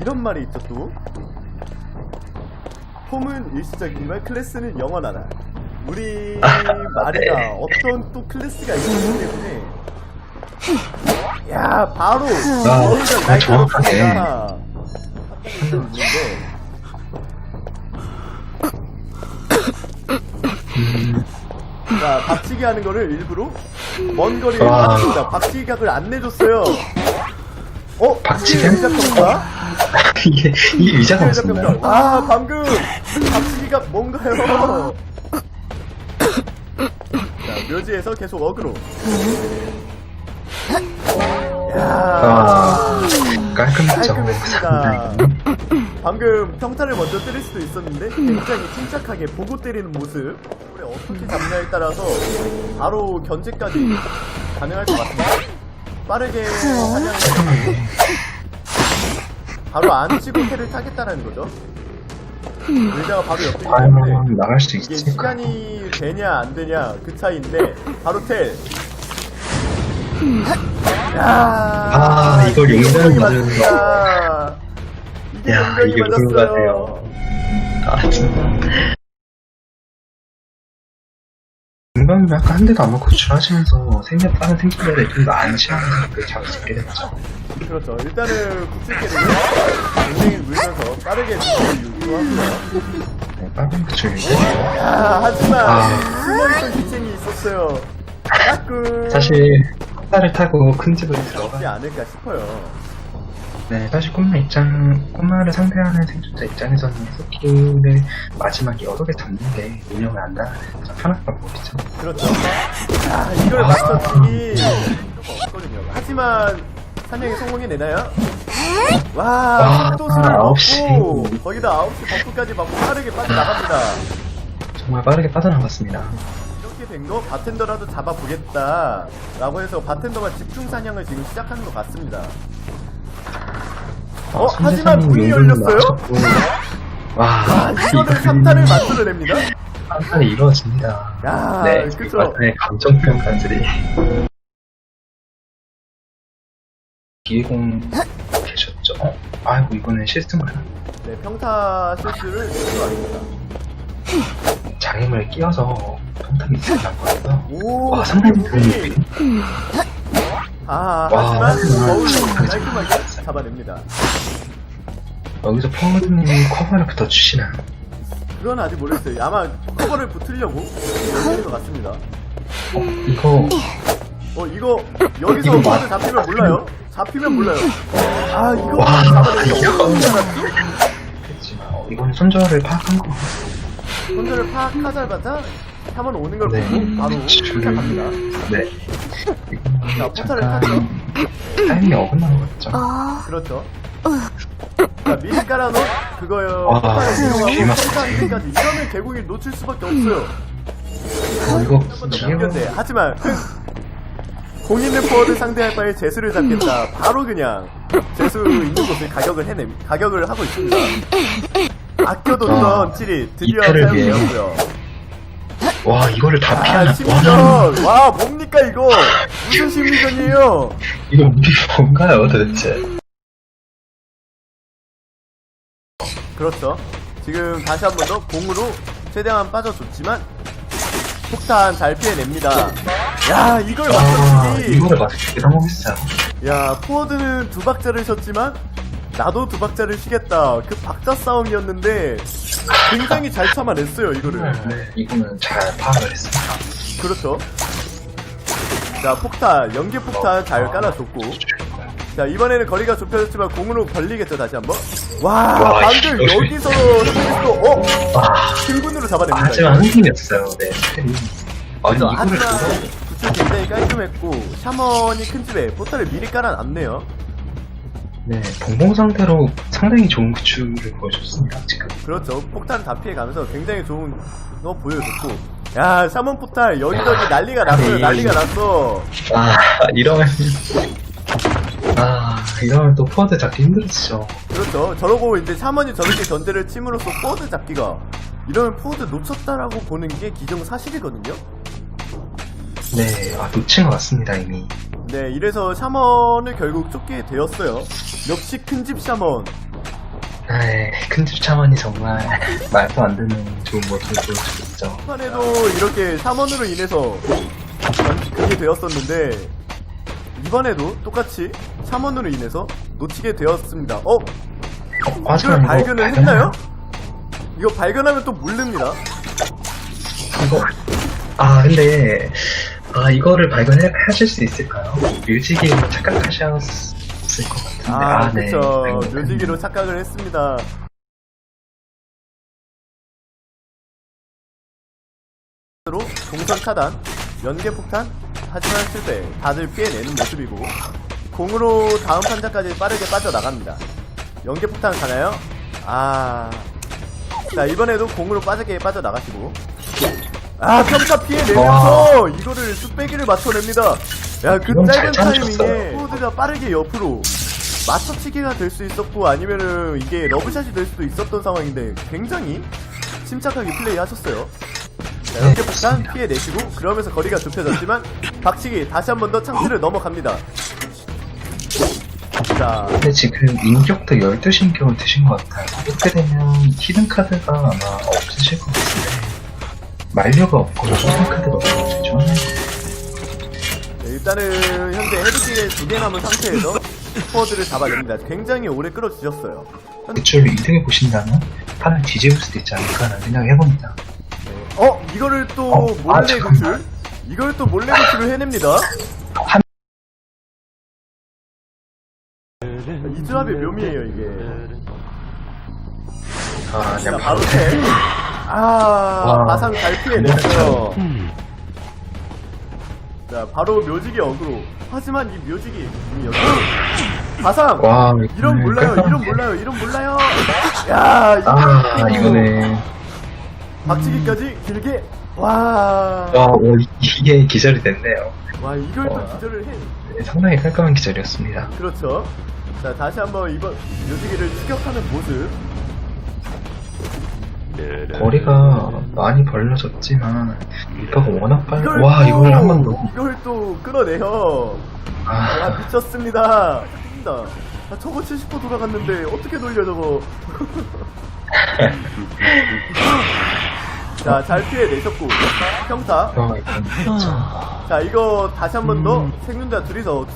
이런 말이 있죠 또 폼은 일시적이지만 클래스는 영원하다 우리 마리가 네. 어떤 또 클래스가 있기 때문에 야 바로 아, 정확하네. 날카롭게 있는데 자 박치기 하는 거를 일부러 먼 거리에 와. 박치기다 박치기 각을 안 내줬어요 어? 박치기? 의자평가? 이게, 이게 위자가 없었나요? 의자평가 아 방금 박치기가 뭔가요 자 묘지에서 계속 어그로 야 아, 깔끔했죠. 깔끔했습니다. 상당히. 방금 평타를 먼저 때릴 수도 있었는데 굉장히 침착하게 보고 때리는 모습 우리 어떻게 잡냐에 따라서 바로 견제까지 가능할 것 같습니다 빠르게 사냥을 해주고 바로 안 치고 테를 타겠다는 거죠 의자가 바로 옆에 과연 나갈 수 이게 있을까? 시간이 되냐 안 되냐 그 차이인데 바로 텔 야, 아, 이걸 용납을 용납이 맞는 거. 이게 야, 용납이 이게 맞았어요. 아, 진짜. 공감이 약간 한 대도 안 맞고 줄하시면서 생각 다른 생존자들이 좀더 안시하면서 그 잡을 수 있게 됐죠. 그렇죠. 일단은 국제계를 굉장히 물면서 빠르게 유도하고요. 네, 빨간 구출. 야, 하지만 아. 숨어있던 기생이 있었어요. 따끔 사실, 탑다를 타고 큰 집으로 들어가. 없지 않을까 싶어요. 네, 사실 꼬마 입장, 꼬마를 상대하는 생존자 입장에서는 스킬을 마지막에 개 잡는 게 운영을 안다는 가장 편한 방법이죠. 그렇죠. 아, 이걸 아. 맞춰주기 필요가 없거든요. 하지만 사냥에 성공해내나요? 와, 와, 또 수를 아홉 시. 먹고 거기다 9시 버프까지 받고 빠르게 빠져나갑니다. 정말 빠르게 빠져나갔습니다. 이렇게 된 거 바텐더라도 잡아보겠다 라고 해서 바텐더가 집중 사냥을 지금 시작하는 것 같습니다. 어, 하지만 문이 열렸어요? 와, 아, 이거는 3탄을 만들어냅니다. 3탄이 이루어집니다. 야, 네, 그쵸. 네, 감정 표현까지. 기회공 계셨죠? 어? 아이고, 이거는 실수인가요? 네, 평타 실수를 시도합니다. 장애물 끼워서 평탄이 있을 났거든요. 오, 와, 상당히. 느낌. 아, 와, 하지만 하지만 거울로 정말 깔끔하게. 잡아냅니다. 여기서 펑드님이 커버를 붙어주시나요? 그건 아직 모르겠어요. 아마 커버를 붙으려고 하는 것 같습니다. 이거, 어, 이거, 여기서 이거 맞- 잡히면 몰라요? 잡히면 몰라요. 아, 이거 와, 잡아내니까 이거. 어떻게 알았지? 했지만, 어, 이건 손절을 파악한 거 손절을 파악하자마자 3원 오는 걸 네. 보고 바로 줄을- 시작합니다. 네. 자, 포탈을 잠깐 타이밍이 어긋난 것 같죠? 그렇죠. 자, 미리 깔아놓은 그거요. 와, 이용하고 개맛. 성장기까지 이러면 개국이 놓칠 수밖에 없어요. 어, 이거 한번 더 기회가 남겼네. 하지만 공 있는 포워드 상대할 바에 재수를 잡겠다. 바로 그냥 재수 있는 곳을 가격을 해내 가격을 하고 있습니다. 아껴뒀던 아, 찌릿 드디어 이패를 위해. 사용되었고요. 와 이거를 다 아 피하나 심리전 와 뭡니까 이거 무슨 심리전이에요? 이거 뭔가요 도대체 그렇죠. 지금 다시 한 번 더 공으로 최대한 빠져줬지만 폭탄 잘 피해냅니다. 야 이걸 아 맞춰주기. 이거를 맞추기 성공했어요 야 포워드는 두 박자를 쉬었지만 나도 두 박자를 쉬겠다. 그 박자 싸움이었는데 굉장히 잘 참아냈어요 이거를. 네 이거는 잘 파악을 했습니다. 그렇죠. 자 폭탄 연기 폭탄 잘 깔아줬고. 자 이번에는 거리가 좁혀졌지만 공으로 벌리겠죠 다시 한번. 와, 와, 방금 이거- 여기서 스피스도 어? 와 킹군으로 잡아냅니다 하지만 흥분이었어요. 네 아니 그래서 이거를 하지만 굉장히 깔끔했고 샤먼이 큰 집에 포탈을 미리 깔아놨네요 네 봉봉 상대로 상당히 좋은 구출을 보여줬습니다 지금 그렇죠. 폭탄 다 피해가면서 굉장히 좋은 거 보여줬고. 야, 샤먼 포탈 여기저기 난리가 났어요. 난리가 났어. 아 이러면 아 이러면 또 포워드 잡기 힘들었죠 그렇죠. 저러고 이제 샤먼이 저렇게 견제를 침으로써 포드 잡기가 이러면 포드 놓쳤다라고 보는 게 기정 사실이거든요. 네, 아, 놓친 것 같습니다, 이미. 네, 이래서 샤먼을 결국 쫓게 되었어요. 역시 큰 집 샤먼. 아이, 큰집 차원이 정말 말도 안 되는 좋은 모습을 보여주고 있죠. 초반에도 이렇게 3원으로 인해서 그게 되었었는데 이번에도 똑같이 3원으로 인해서 놓치게 되었습니다. 어? 어, 이걸 발견을 발견하면- 했나요? 이거 발견하면 또 모릅니다. 이거 아 근데 아 이거를 발견하실 수 있을까요? 뮤직이 착각하셨을 것 같은데 아, 네. 그쵸. 묘지기로 착각을 했습니다. 로 동선 차단, 연계 폭탄, 하지만 실패, 다들 피해내는 모습이고 공으로 다음 판자까지 빠르게 빠져나갑니다. 연계 폭탄 가나요? 아... 자 이번에도 공으로 빠르게 빠져나가시고 아 평타 피해 내면서 이거를 뚝배기를 맞춰냅니다. 야 그 이건 짧은 잘 타이밍에 참으셨어요. 포드가 빠르게 옆으로 맞춰치기가 될 수 있었고 아니면은 이게 러브샷이 될 수도 있었던 상황인데 굉장히 침착하게 플레이하셨어요. 자, 이렇게 네, 폭탄 맞습니다. 피해 내시고 그러면서 거리가 좁혀졌지만 박치기 다시 한 번 더 창틀을 넘어갑니다. 자, 근데 지금 인격도 12신경을 드신 것 같아요 이렇게 되면 히든 카드가 아마 없으실 것 같은데 만료가 없거나 히든카드가 없거든요 네, 일단은 현재 헤드킥에 두 개 남은 상태에서 포워드를 잡아냅니다. 굉장히 오래 끌어주셨어요. 대출로 이득을 보신다면 판을 뒤집을 수도 있지 않을까라는 생각을 해봅니다 어? 이거를 또 어, 아, 몰래 잠깐만. 구출? 이걸 또 몰래 구출을 해냅니다. 한- 이 조합의 묘미예요 이게. 아자 그냥 바로 바로 태. 아 와. 마상 잘 피해냈어요. 자 바로 묘지기 어그로. 하지만 이 묘지기 이 여기 가상. 와 이런 몰라요. 이런 몰라요. 이런 몰라요. 야 이거 아 이거네 박치기까지 길게. 와. 와, 오, 이- 이게 기절이 됐네요. 와 이걸 또 와. 기절을 해. 상당히 깔끔한 기절이었습니다. 그렇죠. 자 다시 한번 이번 묘지기를 추격하는 모습. 거리가 많이 벌려졌지만, 리퍼가 워낙 빨리, 이걸 와, 또, 이걸 한번 더. 이걸 또 끌어내요. 아 아, 미쳤습니다. 자, 아, 저거 70% 돌아갔는데 어떻게 돌려 저거. 자 잘 피해내셨고 평타. 진짜. 자 이거 다시 한 번더 음. 생존자 둘이서 두